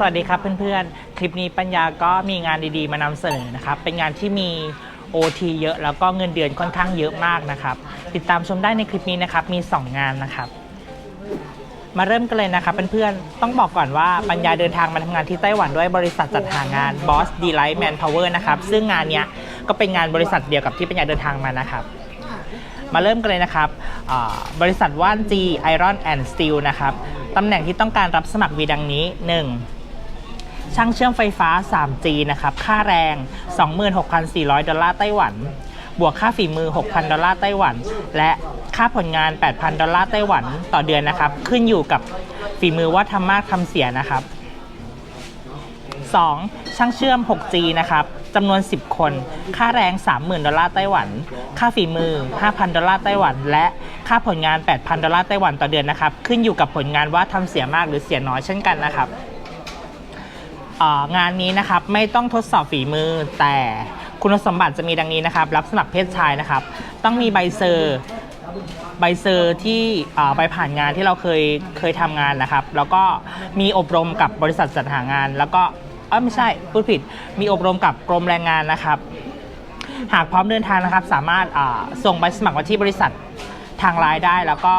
สวัสดีครับเพื่อนๆ คลิปนี้ปัญญาก็มีงานดีๆ มานำเสนอนะครับ เป็นงานที่มี OT เยอะแล้วก็เงินเดือนค่อนข้างเยอะมากนะครับ ติดตามชมได้ในคลิปนี้นะครับ มี 2 งานนะครับ มาเริ่มกันเลยนะครับเพื่อนๆ ต้องบอกก่อนว่าปัญญาเดินทางมาทำงานที่ไต้หวันด้วยบริษัทจัดหางาน Boss Delight Manpower นะครับ ซึ่งงานเนี้ยก็เป็นงานบริษัทเดียวกับที่ปัญญาเดินทางมานะครับมาเริ่มกันเลยนะครับบริษัทว่าน G Iron and Steel นะครับ ตำแหน่งที่ต้องการรับสมัครมีดังนี้ 1. ช่างเชื่อมไฟฟ้า 3G นะครับ ค่าแรง 26,400 ดอลลาร์ไต้หวัน บวกค่าฝีมือ 6,000 ดอลลาร์ไต้หวัน และค่าผลงาน 8,000 ดอลลาร์ไต้หวันต่อเดือนนะครับ ขึ้นอยู่กับฝีมือว่าทำมากทำเสียนะครับ 2. ช่างเชื่อม 6G นะครับจำนวน 10 คน ค่าแรง 30,000 ดอลลาร์ไต้หวัน ค่าฝีมือ 5,000 ดอลลาร์ไต้หวัน และค่าผลงาน 8,000 ดอลลาร์ไต้หวันต่อเดือนนะครับ ขึ้นอยู่กับผลงานว่าทำเสียมากหรือเสียน้อยเช่นกันนะครับ งานนี้นะครับไม่ต้องทดสอบฝีมือ แต่คุณสมบัติจะมีดังนี้นะครับ รับสมัครเพศชายนะครับ ต้องมีใบเซอร์ใบเซอร์ที่ใบผ่านงานที่เราเคยเคยทำงานนะครับ แล้วก็มีอบรมกับบริษัทจัดหางาน แล้วก็เออไม่ใช่พูดผิด มีอบรมกับกรมแรงงานนะครับ หากพร้อมเดินทางนะครับ สามารถส่งใบสมัครมาที่บริษัททางไลน์ได้ แล้วก็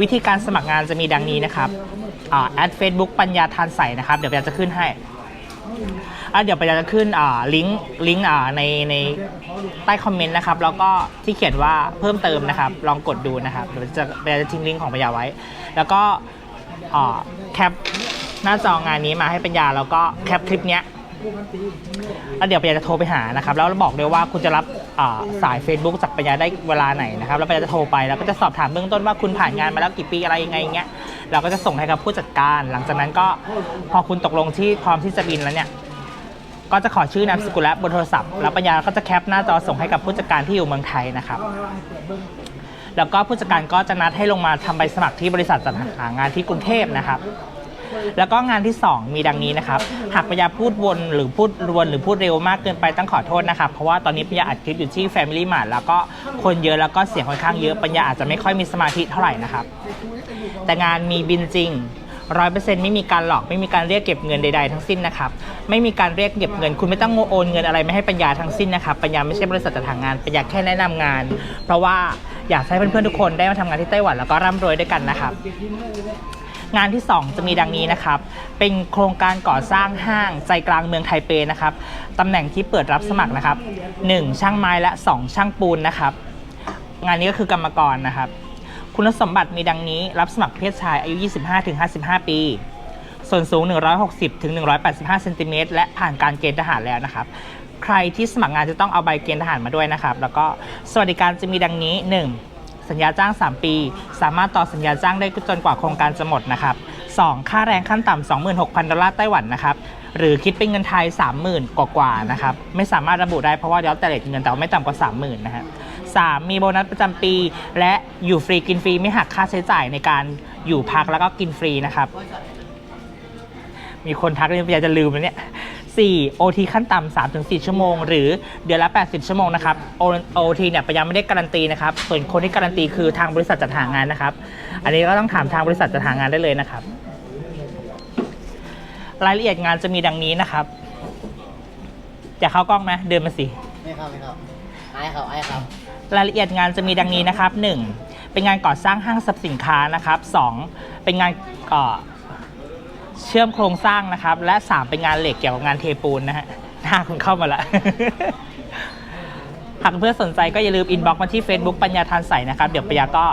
วิธีการสมัครงานจะมีดังนี้นะครับแอดเฟซบุ๊กปัญญาทานใสนะครับ เดี๋ยวปัญญาจะขึ้นให้ อะเดี๋ยวปัญญาจะขึ้นอ่าลิงก์ลิงก์อ่าในในใต้คอมเมนต์นะครับ แล้วก็ที่เขียนว่าเพิ่มเติมนะครับ ลองกดดูนะครับเดี๋ยวจะปัญญาจะทิ้งลิงก์ของปัญญาไว้ แล้วก็อ่าแคปหน้าจองานนี้มาให้ปัญญาแล้วก็แคปคลิปเนี้ย แล้วเดี๋ยวปัญญาจะโทรไปหานะครับ แล้วบอกด้วยว่าคุณจะรับอ่าสาย Facebook จากปัญญาได้เวลาไหนนะครับ แล้วปัญญาจะโทรไปแล้วก็จะสอบถามเบื้องต้นว่าคุณผ่านงานมาแล้วกี่ปีอะไรยังไงอย่างเงี้ย เราก็จะส่งให้กับผู้จัดการ หลังจากนั้นก็พอคุณตกลงที่พร้อมที่จะบินแล้วเนี่ย ก็จะขอชื่อนามสกุลและเบอร์โทรศัพท์ แล้วปัญญาก็จะแคปหน้าจอส่งให้กับผู้จัดการที่อยู่เมืองไทยนะครับ แล้วก็ผู้จัดการก็จะนัดให้ลงมาทำใบสมัครที่บริษัทจัดหางานที่กรุงเทพนะครับ แล้วก็งานที่ 2 มีดังนี้นะครับ หากปัญญาพูดวนหรือพูดรวนหรือพูดเร็วมากเกินไปต้องขอโทษนะครับ เพราะว่าตอนนี้ปัญญาอัดคลิปอยู่ที่ Family Mart แล้วก็คนเยอะแล้วก็เสียงค่อนข้างเยอะปัญญาอาจจะไม่ค่อยมีสมาธิเท่าไหร่นะครับ แต่งานมีบินจริงร้อยเปอร์เซ็นต์ไม่มีการหลอกไม่มีการเรียกเก็บเงินใดๆทั้งสิ้นนะครับไม่มีการเรียกเก็บเงิน คุณไม่ต้องโอนเงินอะไรไม่ให้ปัญญาทั้งสิ้นนะครับปัญญาไม่ใช่บริษัทจัดหางานปัญญาแค่แนะนำงาน เพราะว่าอยากให้เพื่อนๆทุกคนได้มาทำงานที่ไต้หวันแล้วก็ร่ำรวยด้วยกันนะครับ งานที่ 2 จะมีดังนี้นะครับ เป็นโครงการก่อสร้างห้างใจกลางเมืองไทเปนะครับตำแหน่งที่เปิดรับสมัครนะครับ 1 ช่างไม้และ 2 ช่างปูนนะครับ งานนี้ก็คือกรรมกรนะครับ คุณสมบัติมีดังนี้รับสมัครเพศชายอายุ 25-55 ปี ส่วนสูง 160-185เซนติเมตรและผ่านการเกณฑ์ทหารแล้วนะครับใครที่สมัครงานจะต้องเอาใบเกณฑ์ทหารมาด้วยนะครับ แล้วก็สวัสดิการจะมีดังนี้ 1. สัญญาจ้าง 3 ปี สามารถต่อสัญญาจ้างได้จนกว่าโครงการจะหมดนะครับ 2. ค่าแรงขั้นต่ำ26,000 ดอลลาร์ไต้หวันนะครับ หรือคิดเป็นเงินไทย 30,000 กว่าๆนะครับ ไม่สามารถระบุได้เพราะว่าแล้วแต่เรทเงินแต่ว่าไม่ต่ำกว่า 30,000นะฮะ 3. มีโบนัสประจำปี และอยู่ฟรีกินฟรีไม่หักค่าใช้จ่ายในการอยู่พักแล้วก็กินฟรีนะครับ มีคนทักเลยพยายามจะลืมแล้วเนี่ย 4. OT ขั้นต่ำ3ถึง4ชั่วโมง หรือเดือนละ 80 ชั่วโมงนะครับ OT เนี่ยยังไม่ได้การันตีนะครับ ส่วนคนที่การันตีคือทางบริษัทจัดหางานนะครับ อันนี้ก็ต้องถามทางบริษัทจัดหางานได้เลยนะครับ รายละเอียดงานจะมีดังนี้นะครับจะเข้ากล้องไหมเดินมาสิไม่ครับไม่ครับไอ้ครับไอ้ครับรายละเอียดงานจะมีดังนี้นะครับ 1. เป็นงานก่อสร้างห้างสรรพสินค้านะครับ 2. เป็นงาน เชื่อมโครงสร้างนะครับ และ 3 เป็นงานเหล็กเกี่ยวกับงานเทปูนนะฮะหน้าคุณเข้ามาละหากเพื่อนสนใจก็อย่าลืมอินบ็อกซ์มาที่ Facebook ปัญญาทานใสนะครับ เดี๋ยวปัญญาก็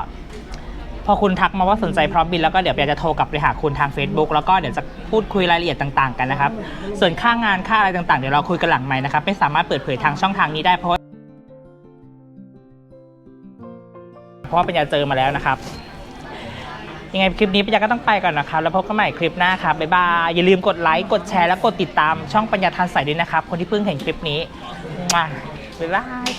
พอคุณทักมาว่าสนใจพร้อมบินแล้วก็เดี๋ยวปัญญาจะโทรกลับไปหาคุณทาง Facebook แล้วก็เดี๋ยวจะพูดคุยรายละเอียดต่างๆกันนะครับ ส่วนค่างานค่าอะไรต่างๆ เดี๋ยวเราคุยกันหลังใหม่นะครับไม่สามารถเปิดเผยทางช่องทางนี้ได้เพราะเพราะว่าปัญญาเจอมาแล้วนะครับ ยังไงคลิปนี้ปัญญาก็ต้องไปก่อนนะครับ แล้วพบกันใหม่คลิปหน้าครับบ๊ายบายอย่าลืมกดไลค์กดแชร์และกดติดตามช่องปัญญาทานใสด้วยนะครับ คนที่เพิ่งเห็นคลิปนี้มาบ๊ายบาย